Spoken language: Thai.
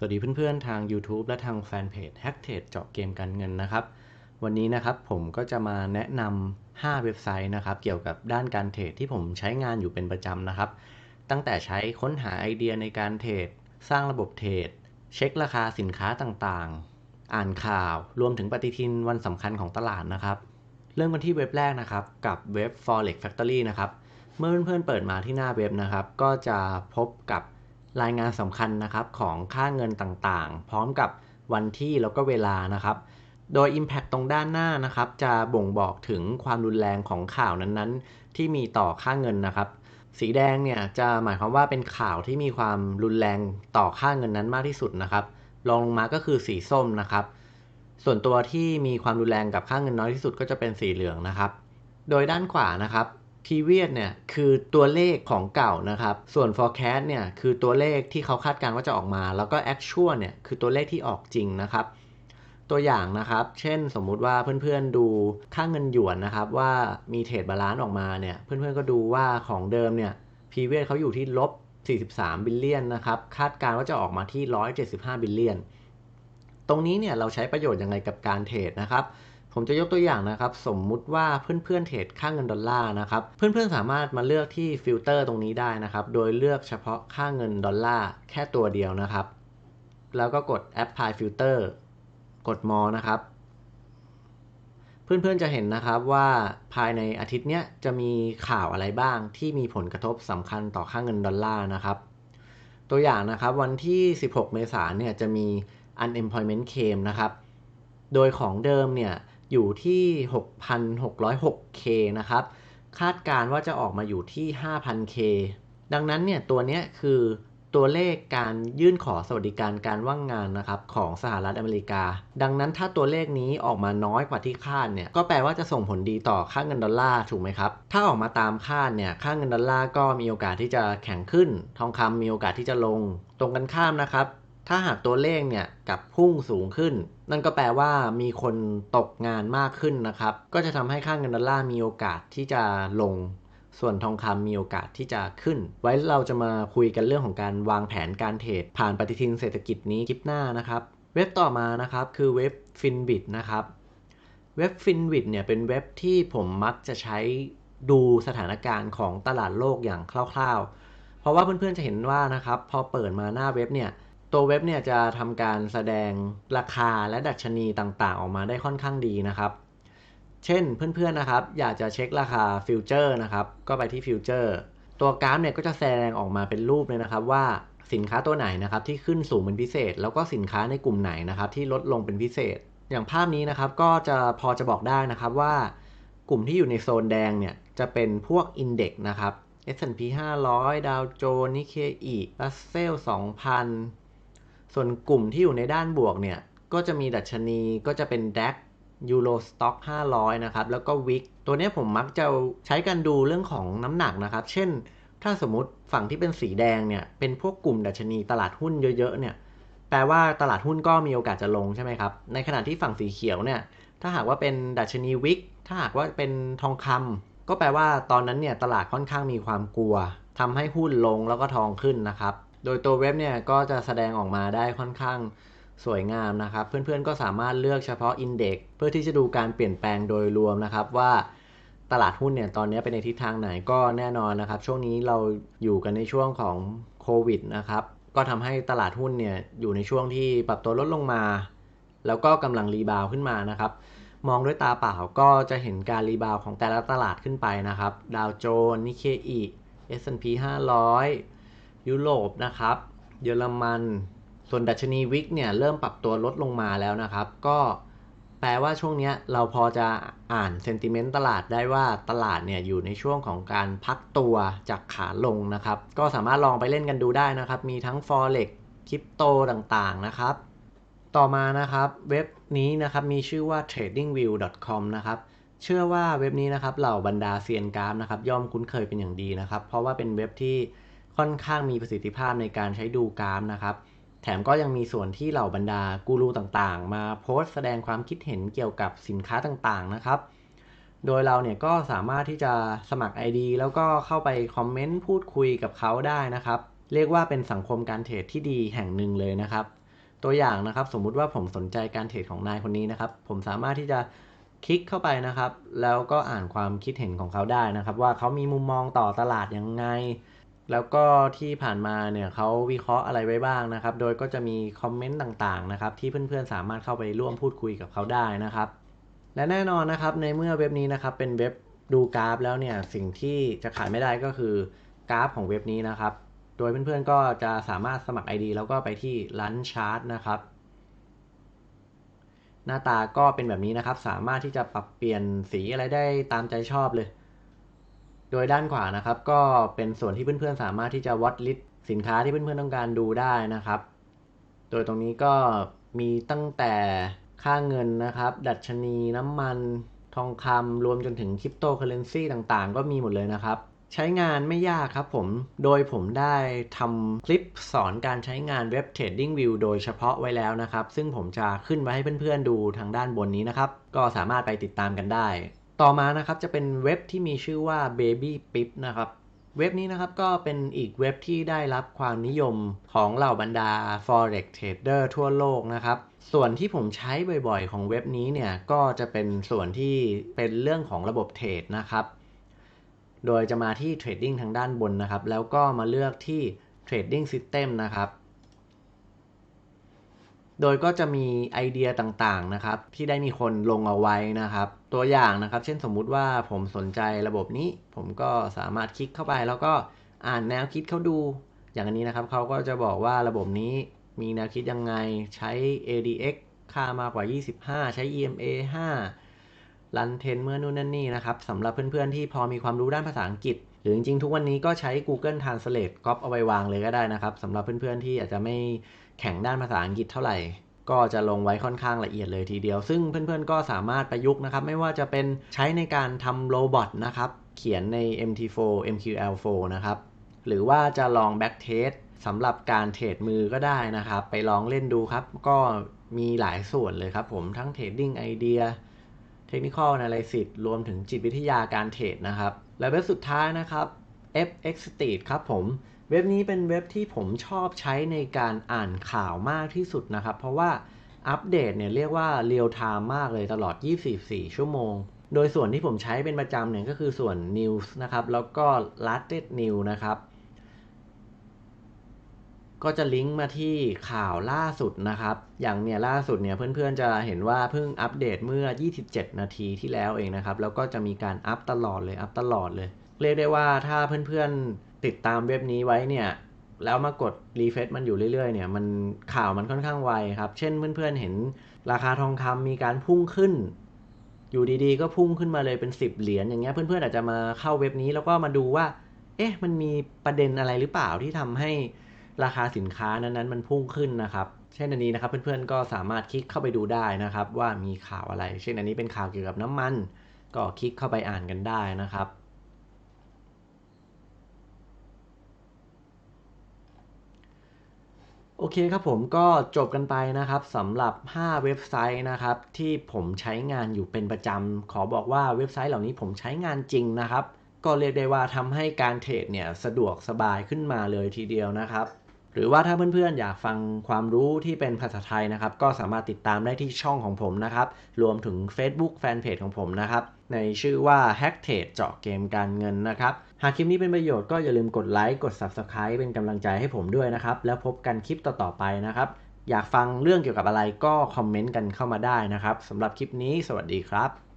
สวัสดีเพื่อนๆ ทาง YouTube และทางแฟนเพจ Hack t r a d e เจาะเกมการเงินนะครับ วันนี้นะครับผมก็จะมาแนะนำ 5 เว็บไซต์นะครับ เกี่ยวกับด้านการเทรดที่ผมใช้งานอยู่เป็นประจำนะครับ ตั้งแต่ใช้ค้นหาไอเดียในการเทรด สร้างระบบเทรด เช็คราคาสินค้าต่างๆ อ่านข่าว รวมถึงปฏิทินวันสำคัญของตลาดนะครับ เริ่มกันที่เว็บแรกนะครับ กับเว็บ Forex Factory นะครับ เมื่อเพื่อนๆเปิดมาที่หน้าเว็บนะครับ ก็จะพบกับ รายงานสำคัญนะครับของค่าเงินต่างๆ พร้อมกับวันที่แล้วก็เวลานะครับ โดย Impact ตรงด้านหน้านะครับจะบ่งบอกถึงความรุนแรงของข่าวนั้นๆ ที่มีต่อค่าเงินนะครับ สีแดงเนี่ยจะหมายความว่าเป็นข่าวที่มีความรุนแรงต่อค่าเงินนั้นมากที่สุดนะครับรองลงมาก็คือสีส้มนะครับ ส่วนตัวที่มีความรุนแรงกับค่าเงินน้อยที่สุดก็จะเป็นสีเหลืองนะครับ โดยด้านขวานะครับ period เนี่ยคือตัวเลขของเก่านะครับ ส่วน forecast เนี่ยคือตัวเลขที่เขาคาดการณ์ว่าจะออกมา แล้วก็ actual เนี่ยคือตัวเลขที่ออกจริงนะครับ ตัวอย่างนะครับ เช่นสมมุติว่าเพื่อนๆดูค่าเงินหยวนนะครับ ว่ามีเทรดบาลานซ์ออกมาเนี่ย เพื่อนๆก็ดูว่าของเดิมเนี่ย period เขาอยู่ที่ลบ43 บิลเลียนนะครับ คาดการณ์ว่าจะออกมาที่ 175 บิลเลียน ตรงนี้เนี่ยเราใช้ประโยชน์ยังไงกับการเทรดนะครับ ผมจะยกตัวอย่างนะครับ สมมุติว่าเพื่อนๆเทรดค่าเงินดอลลาร์นะครับ เพื่อนๆสามารถมาเลือกที่ฟิลเตอร์ตรงนี้ได้นะครับ โดยเลือกเฉพาะค่าเงินดอลลาร์แค่ตัวเดียวนะครับ แล้วก็กด Apply Filter กด More นะครับเพื่อนๆจะเห็นนะครับว่าภายในอาทิตย์เนี้ยจะมีข่าวอะไรบ้างที่มีผลกระทบสำคัญต่อค่าเงินดอลลาร์นะครับ ตัวอย่างนะครับวันที่ 16 เมษายนเนี่ยจะมี unemployment claim นะครับ โดยของเดิมเนี่ย อยู่ที่ 6,606k นะครับ คาดการว่าจะออกมาอยู่ที่ 5,000k ดังนั้นเนี่ยตัวนี้คือตัวเลขการยื่นขอสวัสดิการการว่างงานนะครับของสหรัฐอเมริกา ดังนั้นถ้าตัวเลขนี้ออกมาน้อยกว่าที่คาดเนี่ยก็แปลว่าจะส่งผลดีต่อค่าเงินดอลลาร์ถูกไหมครับ ถ้าออกมาตามคาดเนี่ยค่าเงินดอลลาร์ก็มีโอกาสที่จะแข็งขึ้น ทองคำมีโอกาสที่จะลง ตรงกันข้ามนะครับ ถ้าหากตัวเลขเนี่ยกับพุ่งสูงขึ้น นั่นก็แปลว่ามีคนตกงานมากขึ้นนะครับ ก็จะทำให้ค่าเงินดอลลาร์มีโอกาสที่จะลง ส่วนทองคำมีโอกาสที่จะขึ้น ไว้เราจะมาคุยกันเรื่องของการวางแผนการเทรดผ่านปฏิทินเศรษฐกิจนี้คลิปหน้านะครับ เว็บต่อมานะครับคือเว็บ Finbit นะครับ เว็บ Finbit เนี่ยเป็นเว็บที่ผมมักจะใช้ดูสถานการณ์ของตลาดโลกอย่างคร่าว ๆ เพราะว่าเพื่อนๆจะเห็นว่านะครับพอเปิดมาหน้าเว็บเนี่ย ตัวเว็บเนี่ยจะทำการแสดงราคาและดัชนีต่างๆ ออกมาได้ค่อนข้างดีนะครับ เช่นเพื่อนๆนะครับ อยากจะเช็คราคาฟิวเจอร์นะครับ ก็ไปที่ฟิวเจอร์ตัวกราฟเนี่ยก็จะแสดงออกมาเป็นรูปเลยนะครับว่าสินค้าตัวไหนนะครับที่ขึ้นสูงเป็นพิเศษ แล้วก็สินค้าในกลุ่มไหนนะครับที่ลดลงเป็นพิเศษ อย่างภาพนี้นะครับก็จะพอจะบอกได้นะครับว่ากลุ่มที่อยู่ในโซนแดงเนี่ยจะเป็นพวกอินเด็กซ์นะครับ S&P 500 ดาวโจนส์นิเคอีรัสเซล 2,000 ส่วนกลุ่มที่อยู่ในด้านบวกเนี่ย ก็จะมีดัชนีก็จะเป็น DAX ยูโรสต็อก500 นะครับ แล้วก็วิกตัวนี้ผมมักจะใช้กันดูเรื่องของน้ำหนักนะครับ เช่น ถ้าสมมติฝั่งที่เป็นสีแดงเนี่ย เป็นพวกกลุ่มดัชนีตลาดหุ้นเยอะๆเนี่ย แปลว่าตลาดหุ้นก็มีโอกาสจะลงใช่ไหมครับ ในขณะที่ฝั่งสีเขียวเนี่ย ถ้าหากว่าเป็นดัชนีวิก ถ้าหากว่าเป็นทองคำก็แปลว่าตอนนั้นเนี่ยตลาดค่อนข้างมีความกลัวทำให้หุ้นลงแล้วก็ทองขึ้นนะครับ โดยตัวเว็บเนี่ยก็จะแสดงออกมาได้ค่อนข้างสวยงามนะครับ เพื่อนๆก็สามารถเลือกเฉพาะอินเด็กเพื่อที่จะดูการเปลี่ยนแปลงโดยรวมนะครับว่าตลาดหุ้นเนี่ยตอนนี้เป็นในทิศทางไหนก็แน่นอนนะครับ ช่วงนี้เราอยู่กันในช่วงของโควิดนะครับก็ทำให้ตลาดหุ้นเนี่ยอยู่ในช่วงที่ปรับตัวลดลงมา แล้วก็กำลังรีบาวขึ้นมานะครับ มองด้วยตาเปล่าก็จะเห็นการรีบาวของแต่ละตลาดขึ้นไปนะครับดาวโจนส์นิเคอี S&P 500 ยุโรปนะครับ เยอรมัน ส่วนดัชนีวิกเนี่ยเริ่มปรับตัวลดลงมาแล้วนะครับ ก็แปลว่าช่วงนี้เราพอจะอ่านเซนติเมนต์ตลาดได้ว่าตลาดเนี่ยอยู่ในช่วงของการพักตัวจากขาลงนะครับ ก็สามารถลองไปเล่นกันดูได้นะครับ มีทั้ง Forex คริปโตต่างๆนะครับ ต่อมานะครับเว็บนี้นะครับมีชื่อว่า tradingview.com นะครับเชื่อว่าเว็บนี้นะครับเหล่าบรรดาเซียนกราฟนะครับย่อมคุ้นเคยเป็นอย่างดีนะครับ เพราะว่าเป็นเว็บที่ ค่อนข้างมีประสิทธิภาพในการใช้ดูกราฟนะครับ แถมก็ยังมีส่วนที่เหล่าบรรดากูรูต่างๆ มาโพสต์แสดงความคิดเห็นเกี่ยวกับสินค้าต่างๆนะครับ โดยเราเนี่ยก็สามารถที่จะสมัคร ID แล้วก็เข้าไปคอมเมนต์พูดคุยกับเขาได้นะครับ เรียกว่าเป็นสังคมการเทรดที่ดีแห่งหนึ่งเลยนะครับ ตัวอย่างนะครับสมมุติว่าผมสนใจการเทรดของนายคนนี้นะครับ ผมสามารถที่จะคลิกเข้าไปนะครับ แล้วก็อ่านความคิดเห็นของเขาได้นะครับ ว่าเขามีมุมมองต่อตลาดยังไง แล้วก็ที่ผ่านมาเนี่ยเขาวิเคราะห์อะไรไว้บ้างนะครับ โดยก็จะมีคอมเมนต์ต่างๆนะครับที่เพื่อนๆสามารถเข้าไปร่วมพูดคุยกับเขาได้นะครับ และแน่นอนนะครับในเมื่อเว็บนี้นะครับเป็นเว็บดูกราฟแล้วเนี่ยสิ่งที่จะขาดไม่ได้ก็คือกราฟของเว็บนี้นะครับ โดยเพื่อนๆก็จะสามารถสมัคร ID แล้วก็ไปที่ลันชาร์ตนะครับ หน้าตาก็เป็นแบบนี้นะครับ สามารถที่จะปรับเปลี่ยนสีอะไรได้ตามใจชอบเลย โดยด้านขวานะครับ ก็เป็นส่วนที่เพื่อนๆ สามารถที่จะวัดลิสต์สินค้าที่เพื่อนๆต้องการดูได้นะครับ โดยตรงนี้ก็มีตั้งแต่ค่าเงินนะครับ ดัชนีน้ำมันทองคำรวมจนถึงคริปโตเคอเรนซีต่างๆ ก็มีหมดเลยนะครับ ใช้งานไม่ยากครับผม โดยผมได้ทำคลิปสอนการใช้งานเว็บ Trading View โดยเฉพาะไว้แล้วนะครับ ซึ่งผมจะขึ้นไว้ให้เพื่อนๆดูทางด้านบนนี้นะครับ ก็สามารถไปติดตามกันได้ ต่อมานะครับจะเป็นเว็บที่มีชื่อว่า Baby Pip นะครับเว็บนี้นะครับก็เป็นอีกเว็บที่ได้รับความนิยมของเหล่าบรรดา forex trader ทั่วโลกนะครับ ส่วนที่ผมใช้บ่อยๆ ของเว็บนี้เนี่ยก็จะเป็นส่วนที่เป็นเรื่องของระบบเทรดนะครับ โดยจะมาที่ Trading ทางด้านบนนะครับ แล้วก็มาเลือกที่ Trading System นะครับ โดยก็จะมีไอเดียต่างๆนะครับที่ได้มีคนลงเอาไว้นะครับ ตัวอย่างนะครับ เช่นสมมุติว่าผมสนใจระบบนี้ ผมก็สามารถคลิกเข้าไป แล้วก็อ่านแนวคิดเขาดู อย่างนี้นะครับเขาก็จะบอกว่าระบบนี้มีแนวคิดยังไงใช้ ADX ค่ามากกว่า 25 ใช้ EMA 5รันเทนเมื่อนู่นนั่นนี่นะครับสำหรับเพื่อนๆที่พอมีความรู้ด้านภาษาอังกฤษ รือจริงๆ ทุกวันนี้ก็ใช้ Google Translate ก๊อปเอาไปวางเลยก็ได้นะครับสำหรับเพื่อนๆ ที่อาจจะไม่แข็งด้านภาษาอังกฤษเท่าไหร่ ก็จะลงไว้ค่อนข้างละเอียดเลยทีเดียว ซึ่งเพื่อนๆ ก็สามารถประยุกต์นะครับ ไม่ว่าจะเป็นใช้ในการทำโรบอทนะครับ เขียนใน MT4 MQL4 นะครับ หรือว่าจะลอง backtest สำหรับการเทรดมือก็ได้นะครับ ไปลองเล่นดูครับ ก็มีหลายส่วนเลยครับผมทั้ง Trading Idea Technical Analysis รวมถึงจิตวิทยาการเทรดนะครับ และเว็บสุดท้ายนะครับ FX Street ครับผมเว็บนี้เป็นเว็บที่ผมชอบใช้ในการอ่านข่าวมากที่สุดนะครับ เพราะว่าอัปเดตเนี่ยเรียกว่าเรียลไทม์มากเลยตลอด 24 ชั่วโมง โดยส่วนที่ผมใช้เป็นประจำเนี่ยก็คือส่วน News นะครับ แล้วก็ Latest News นะครับ ก็จะลิงก์มาที่ข่าวล่าสุดนะครับ อย่างเนี่ยล่าสุดเนี่ยเพื่อนๆจะเห็นว่าเพิ่งอัปเดตเมื่อ 27 นาทีที่แล้วเองนะครับ แล้วก็จะมีการอัปตลอดเลยอัปตลอดเลย เรียกได้ว่าถ้าเพื่อนๆติดตามเว็บนี้ไว้เนี่ยแล้วมากดรีเฟซมันอยู่เรื่อยๆเนี่ยมันข่าวมันค่อนข้างไวครับ เช่นเพื่อนๆเห็นราคาทองคำมีการพุ่งขึ้น อยู่ดีๆ ก็พุ่งขึ้นมาเลยเป็น 10 เหรียญอย่างเงี้ยเพื่อนๆอาจจะมาเข้าเว็บนี้แล้วก็มาดูว่า เอ๊ะมันมีประเด็นอะไรหรือเปล่าที่ทำให้ ราคาสินค้านั้นๆ มันพุ่งขึ้นนะครับ เช่นอันนี้นะครับเพื่อนๆก็สามารถคลิกเข้าไปดูได้นะครับ ว่ามีข่าวอะไร เช่นอันนี้เป็นข่าวเกี่ยวกับน้ำมัน ก็คลิกเข้าไปอ่านกันได้นะครับโอเคครับผมก็จบกันไปนะครับสำหรับ 5 เว็บไซต์นะครับ ที่ผมใช้งานอยู่เป็นประจำขอบอกว่าเว็บไซต์เหล่านี้ผมใช้งานจริงนะครับ ก็เรียกได้ว่าทำให้การเทรดเนี่ยสะดวกสบายขึ้นมาเลยทีเดียวนะครับ รือว่าถ้าเพื่อนๆ อยากฟังความรู้ที่เป็นภาษาไทยนะครับ ก็สามารถติดตามได้ที่ช่องของผมนะครับ รวมถึง Facebook Fanpage ของผมนะครับ ในชื่อว่า Hack t a d e เจาะเกมการเงินนะครับ หากคลิปนี้เป็นประโยชน์ก็อย่าลืมกดไลค์ กด Subscribe เป็นกำลังใจให้ผมด้วยนะครับ แล้วพบกันคลิปต่อๆไปนะครับ อยากฟังเรื่องเกี่ยวกับอะไรก็คอมเมนต์กันเข้ามาได้นะครับสำหรับคลิปนี้ สวัสดีครับ